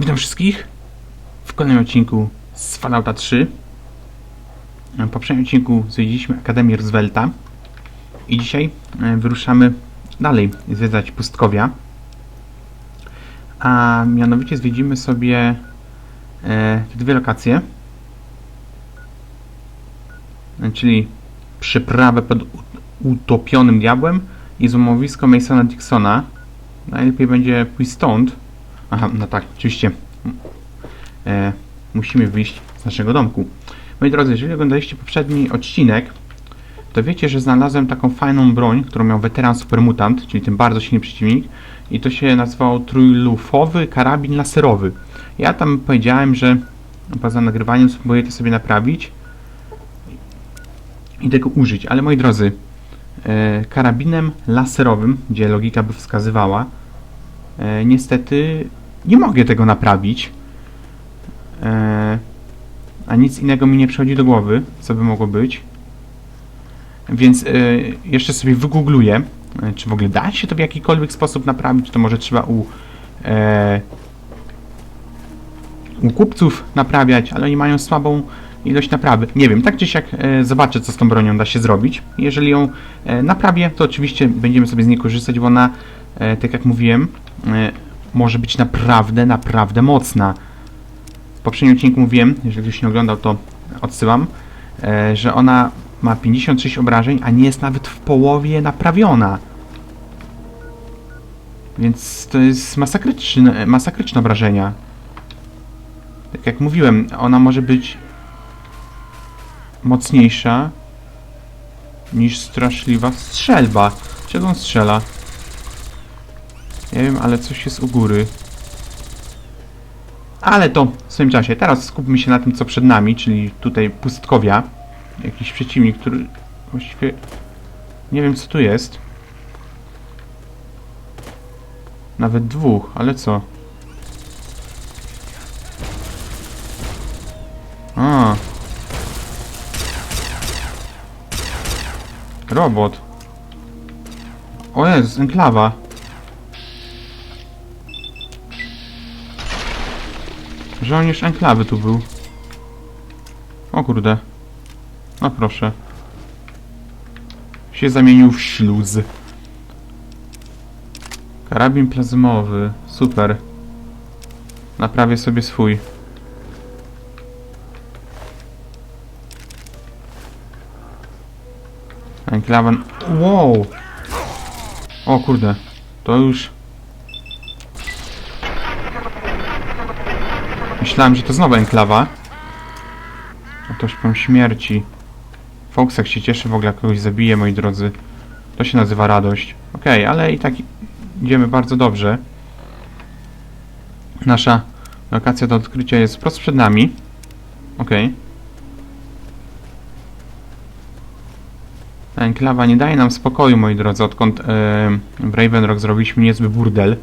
Witam wszystkich w kolejnym odcinku z Fallouta 3. W poprzednim odcinku zwiedziliśmy Akademię Roosevelta i dzisiaj e, wyruszamy dalej zwiedzać pustkowia. A mianowicie zwiedzimy sobie e, dwie lokacje, czyli przyprawę pod utopionym diabłem i złomowisko Masona Dixona. Najlepiej będzie pójść stąd, Aha, no tak, oczywiście. E, musimy wyjść z naszego domku. Moi drodzy, jeżeli oglądaliście poprzedni odcinek, to wiecie, że znalazłem taką fajną broń, którą miał weteran supermutant, czyli ten bardzo silny przeciwnik. I to się nazywało trójlufowy karabin laserowy. Ja tam powiedziałem, że poza nagrywaniem spróbuję to sobie naprawić i tego użyć. Ale moi drodzy, e, karabinem laserowym, gdzie logika by wskazywała, niestety nie mogę tego naprawić. E, a nic innego mi nie przychodzi do głowy, co by mogło być. Więc e, jeszcze sobie wygoogluję, e, czy w ogóle da się to w jakikolwiek sposób naprawić, czy to może trzeba u, e, u kupców naprawiać, ale oni mają słabą ilość naprawy. Nie wiem, tak czy siak e, zobaczę, co z tą bronią da się zrobić. Jeżeli ją e, naprawię, to oczywiście będziemy sobie z niej korzystać, bo ona, e, tak jak mówiłem, e, może być naprawdę, naprawdę mocna. W poprzednim odcinku mówiłem, jeżeli ktoś nie oglądał, to odsyłam, e, że ona ma 56 obrażeń, a nie jest nawet w połowie naprawiona. Więc to jest masakryczne, masakryczne obrażenia. Tak jak mówiłem, ona może być mocniejsza niż straszliwa strzelba. Czego on strzela? Nie wiem, ale coś jest u góry. Ale to w swoim czasie. Teraz skupmy się na tym, co przed nami, czyli tutaj pustkowia. Jakiś przeciwnik, który właściwie nie wiem, co tu jest. Nawet dwóch, ale co? A. Robot. O jest, enklawa. Żołnierz enklawy tu był. O kurde. No proszę. Się zamienił w śluz. Karabin plazmowy. Super. Naprawię sobie swój. Enklawa... Wow! O kurde. To już... Myślałem, że to znowu enklawa. A to szpem śmierci. Foxek się cieszy w ogóle, jak kogoś zabije, moi drodzy. To się nazywa radość. Okej, ale i tak idziemy bardzo dobrze. Nasza lokacja do odkrycia jest wprost przed nami. Okej. Ta enklawa nie daje nam spokoju, moi drodzy, odkąd e, w Raven Rock zrobiliśmy niezły burdel.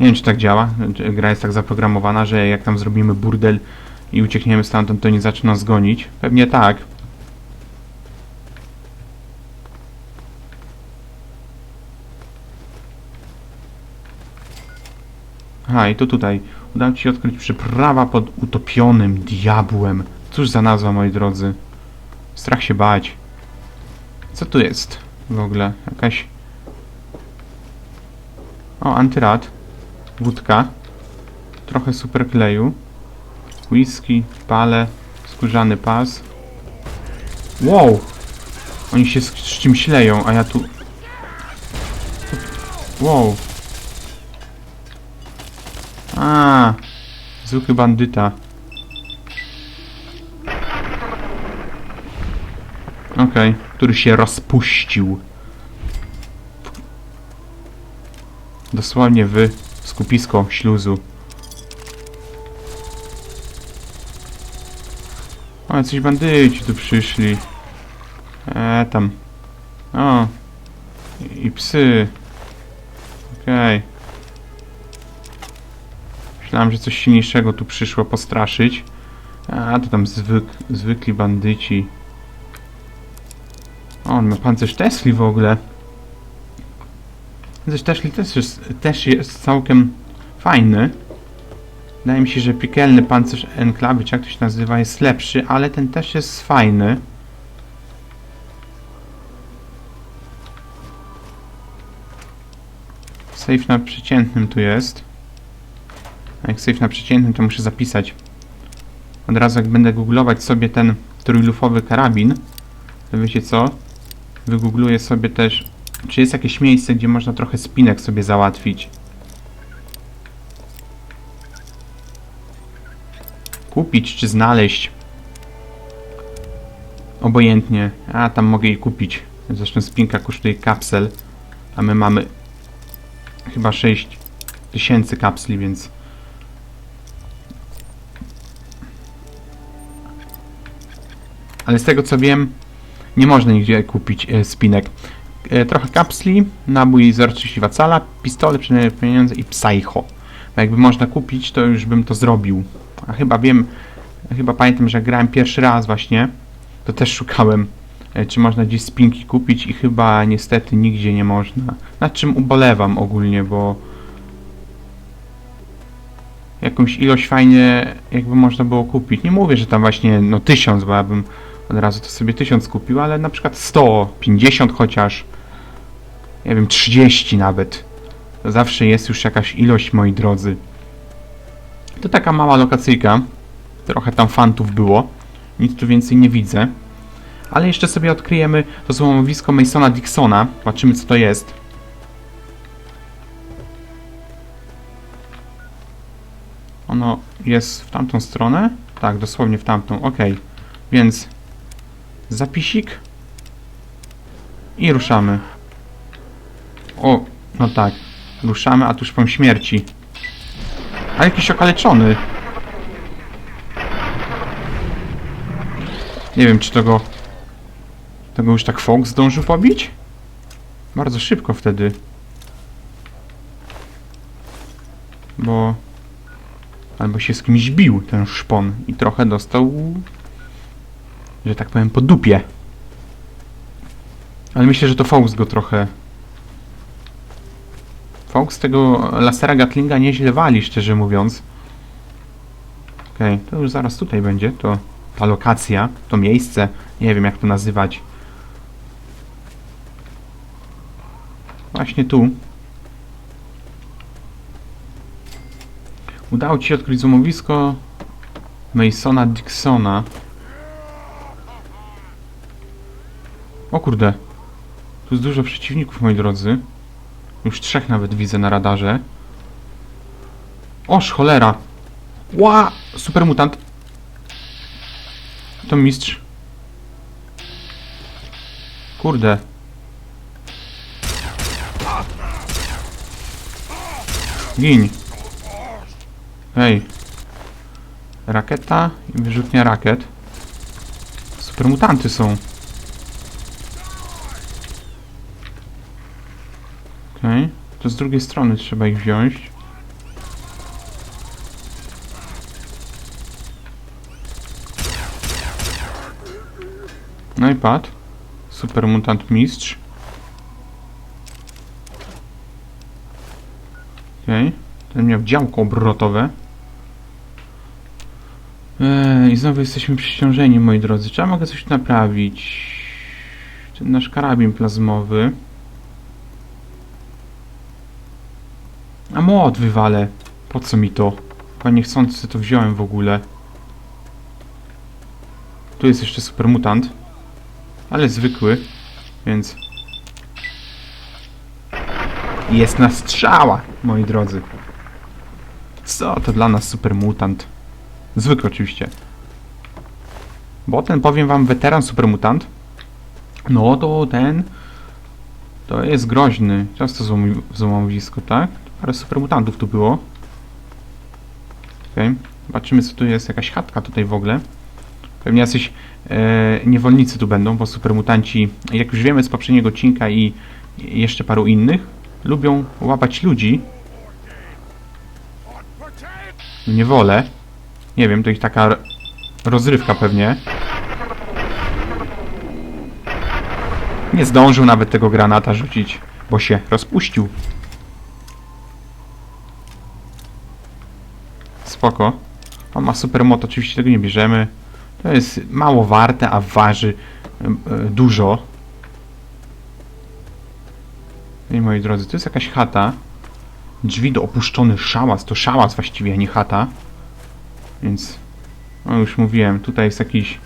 Nie wiem, czy tak działa. Gra jest tak zaprogramowana, że jak tam zrobimy burdel i uciekniemy stamtąd, to nie zaczną nas gonić. Pewnie tak. Aha, i to tutaj. Udało ci się odkryć przyprawa pod utopionym diabłem. Cóż za nazwa, moi drodzy. Strach się bać. Co tu jest w ogóle? Jakaś... O, antyrad. Wódka. Trochę superkleju. Whisky, pale, skórzany pas. Wow! Oni się z, z czymś leją, a ja tu... Wow! A, zwykły bandyta. Okej, który się rozpuścił. Dosłownie w skupisko śluzu. O, jacyś bandyci tu przyszli. E, tam. O. I, i psy. Okej. Myślałem, że coś silniejszego tu przyszło postraszyć. A, to tam zwyk, zwykli bandyci. O, on ma pancerz Tesli w ogóle. Tesli też jest, też jest całkiem fajny. Wydaje mi się, że piekielny pancerz enklawy, czy jak to się nazywa, jest lepszy, ale ten też jest fajny. Save na przeciętnym tu jest. A jak save na przeciętnym, to muszę zapisać. Od razu jak będę googlować sobie ten trójlufowy karabin, to wiecie co? Wygoogluję sobie też, czy jest jakieś miejsce, gdzie można trochę spinek sobie załatwić. Kupić czy znaleźć. Obojętnie. A, tam mogę jej kupić. Zresztą spinka kosztuje kapsel. A my mamy chyba 6 tysięcy kapsli, więc... Ale z tego co wiem, nie można nigdzie kupić e, spinek. E, trochę kapsli, nabój 0,32 cala, pistolet, pieniądze i psycho. Jakby można kupić, to już bym to zrobił. A chyba wiem, chyba pamiętam, że grałem pierwszy raz właśnie, to też szukałem, e, czy można gdzieś spinki kupić i chyba niestety nigdzie nie można. Nad czym ubolewam ogólnie, bo jakąś ilość fajnie jakby można było kupić. Nie mówię, że tam właśnie no tysiąc, bo ja bym od razu to sobie tysiąc kupił, ale na przykład 100, 50 chociaż, nie wiem, 30 nawet. To zawsze jest już jakaś ilość, moi drodzy. To taka mała lokacyjka. Trochę tam fantów było. Nic tu więcej nie widzę. Ale jeszcze sobie odkryjemy to złomowisko Masona Dixona. Zobaczymy co to jest. Ono jest w tamtą stronę? Tak, dosłownie w tamtą. Ok. Więc zapisik i ruszamy. O, no tak. Ruszamy, a tuż po śmierci. A jakiś okaleczony. Nie wiem, czy tego... Tego już tak Fox zdążył pobić? Bardzo szybko wtedy. Bo... Albo się z kimś bił ten szpon i trochę dostał... Że tak powiem, po dupie. Ale myślę, że to Fox go trochę Fox tego lasera Gatlinga nieźle wali, szczerze mówiąc. Okej, okay, to już zaraz tutaj będzie, to ta lokacja, to miejsce, nie wiem jak to nazywać. Właśnie tu. Udało Ci się odkryć złomowisko Masona Dixona. O kurde. Tu jest dużo przeciwników, moi drodzy. Już trzech nawet widzę na radarze. Oż, cholera! Ła! Super mutant. To mistrz. Kurde. Gin. Hej. Rakieta i wyrzutnia rakiet. Super mutanty są. Okej. Okay. To z drugiej strony trzeba ich wziąć. No i padł. Super mutant mistrz. Okej. Okay. Ten miał działko obrotowe. Eee, I znowu jesteśmy przyciążeni, moi drodzy. Czy ja mogę coś naprawić? Ten nasz karabin plazmowy. Młot wywalę. Po co mi to? Chyba niechcący to wziąłem w ogóle. Tu jest jeszcze super mutant. Ale zwykły. Więc... Jest na strzała, moi drodzy. Co to dla nas super mutant? Zwykły oczywiście. Bo ten, powiem wam, weteran super mutant. No to ten... To jest groźny. Często złomowisko, tak? Parę super mutantów tu było. Okay. Zobaczymy co tu jest. Jakaś chatka tutaj w ogóle. Pewnie jacyś e, niewolnicy tu będą, bo super mutanci, jak już wiemy z poprzedniego odcinka i jeszcze paru innych, lubią łapać ludzi. Nie wolę. Nie wiem, to ich taka rozrywka pewnie. Nie zdążył nawet tego granata rzucić, bo się rozpuścił. Spoko. On ma super moto, oczywiście tego nie bierzemy. To jest mało warte, a waży e, dużo. I moi drodzy, to jest jakaś chata. Drzwi do opuszczony szałas. To szałas właściwie, a nie chata. Więc, no już mówiłem, tutaj jest jakiś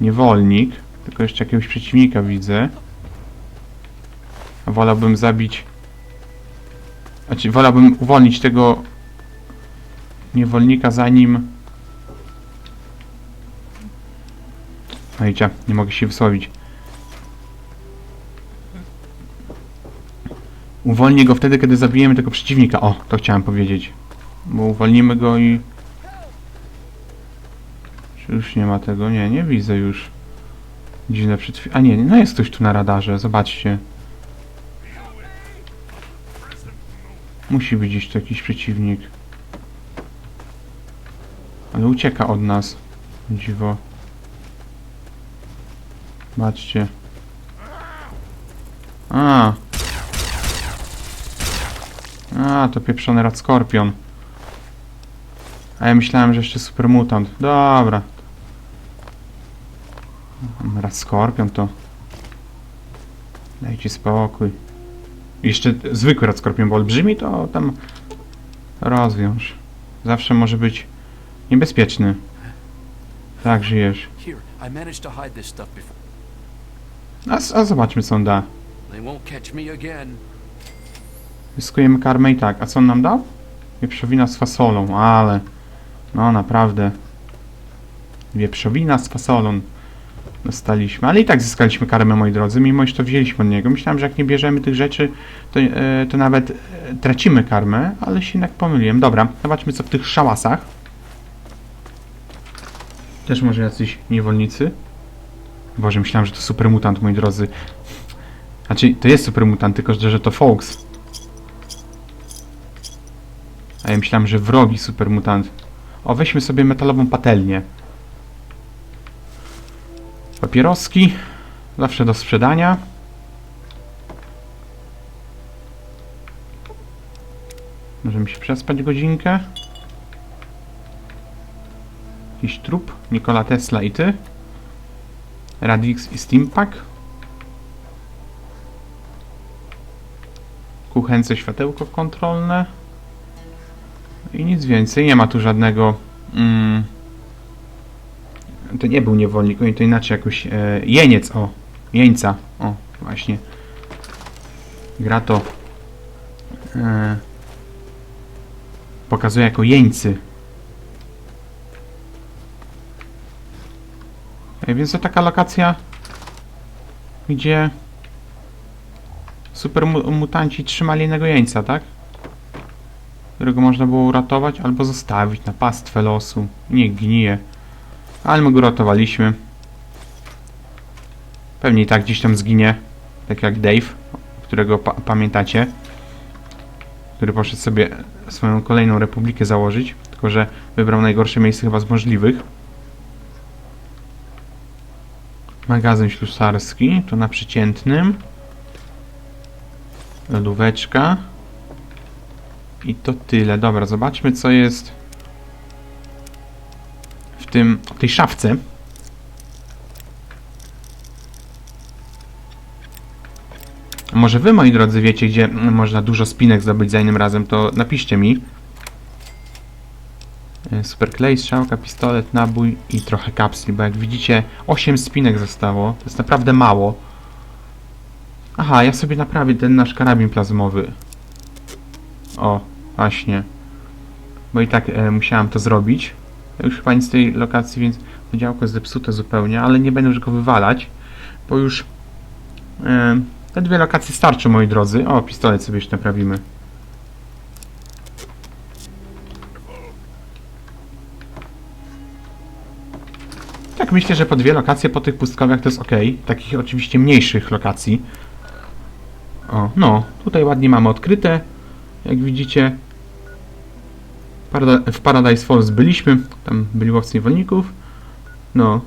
niewolnik. Tylko jeszcze jakiegoś przeciwnika widzę. Wolałbym zabić... Znaczy, wolałbym uwolnić tego niewolnika zanim... Ojcia, nie mogę się wysłowić. Uwolnię go wtedy, kiedy zabijemy tego przeciwnika. O, to chciałem powiedzieć. Bo uwolnimy go i... Czy już nie ma tego? Nie, nie widzę już. Dziwne przed... A nie, no jest ktoś tu na radarze, zobaczcie. Musi być gdzieś tu jakiś przeciwnik. Ale ucieka od nas. Dziwo. Patrzcie. A. A, to pieprzony rad skorpion. A ja myślałem, że jeszcze super mutant. Dobra. Rad skorpion to... Dajcie spokój. Jeszcze zwykły rad skorpion, bo olbrzymi to tam... Rozwiąż. Zawsze może być niebezpieczny. Tak, żyjesz. A, a zobaczmy co on da. Zyskujemy karmę i tak. A co on nam dał? Wieprzowina z fasolą, ale... No naprawdę. Wieprzowina z fasolą dostaliśmy. Ale i tak zyskaliśmy karmę, moi drodzy, mimo iż to wzięliśmy od niego. Myślałem, że jak nie bierzemy tych rzeczy, to, e, to nawet e, tracimy karmę, ale się jednak pomyliłem. Dobra, zobaczmy co w tych szałasach. Też może jacyś niewolnicy? Boże, myślałem, że to super mutant, moi drodzy. Znaczy, to jest super mutant, tylko że, to Fox. A ja myślałem, że wrogi super mutant. O, weźmy sobie metalową patelnię. Papieroski. Zawsze do sprzedania. Możemy się przespać godzinkę. Jakiś trup. Nikola Tesla i ty. Radix i Steampack. Kuchence światełko kontrolne. I nic więcej. Nie ma tu żadnego... Mm, to nie był niewolnik, oni to inaczej jakoś... E, jeniec, o. Jeńca. O, właśnie. Gra to... E, pokazuje jako jeńcy. E, więc to taka lokacja, gdzie super mu mutanci trzymali jednego jeńca, tak? Którego można było uratować albo zostawić na pastwę losu. Nie gnije. Ale my go uratowaliśmy. Pewnie i tak gdzieś tam zginie. Tak jak Dave, którego pa pamiętacie. Który poszedł sobie swoją kolejną republikę założyć. Tylko, że wybrał najgorsze miejsce chyba z możliwych. Magazyn ślusarski, to na przeciętnym. Lodóweczka. I to tyle. Dobra, zobaczmy co jest tym, w tej szafce. Może wy, moi drodzy, wiecie, gdzie można dużo spinek zdobyć za innym razem, to napiszcie mi. E, Super klej, strzałka, pistolet, nabój i trochę kapsli, bo jak widzicie 8 spinek zostało, to jest naprawdę mało. Aha, ja sobie naprawię ten nasz karabin plazmowy. O, właśnie. Bo i tak e, musiałam to zrobić. Już chyba nic z tej lokacji, więc to działko jest zepsute zupełnie, ale nie będę już go wywalać, bo już e, te dwie lokacje starczą, moi drodzy. O, pistolet sobie jeszcze naprawimy. Tak, myślę, że po dwie lokacje po tych pustkowiach to jest ok. Takich oczywiście mniejszych lokacji. O, no, tutaj ładnie mamy odkryte. Jak widzicie, w Paradise Falls byliśmy. Tam byli łowcy niewolników. No.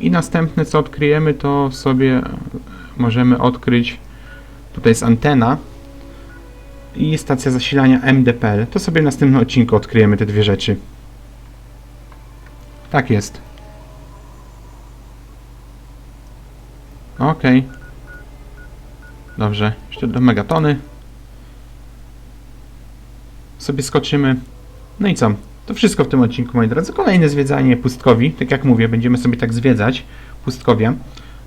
I następne co odkryjemy, to sobie możemy odkryć. Tutaj jest antena. i stacja zasilania MDPL. To sobie w następnym odcinku odkryjemy te dwie rzeczy. Tak jest. Okej. Dobrze, jeszcze do megatony. Sobie skoczymy. No i co? To wszystko w tym odcinku, moi drodzy. Kolejne zwiedzanie pustkowi. Tak jak mówię, będziemy sobie tak zwiedzać pustkowia.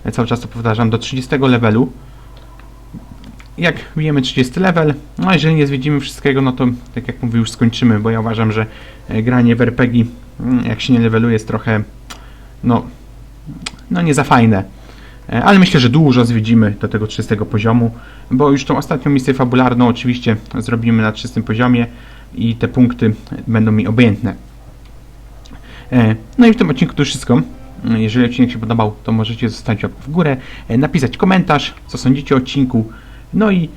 Ja cały czas to powtarzam, do 30 levelu. Jak bijemy 30 level, no jeżeli nie zwiedzimy wszystkiego, no to tak jak mówię, już skończymy, bo ja uważam, że e, granie w RPG, mm, jak się nie leveluje, jest trochę, no, no nie za fajne. E, Ale myślę, że dużo zwiedzimy do tego 30 poziomu, bo już tą ostatnią misję fabularną oczywiście zrobimy na 30 poziomie i te punkty będą mi obojętne. E, No i w tym odcinku to już wszystko. E, Jeżeli odcinek się podobał, to możecie zostawić łapkę w górę, napisać komentarz, co sądzicie o odcinku. No i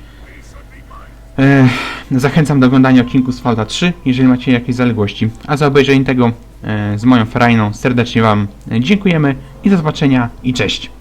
e, zachęcam do oglądania odcinku z Falta 3, jeżeli macie jakieś zaległości. A za obejrzenie tego e, z moją ferajną serdecznie Wam dziękujemy i do zobaczenia i cześć.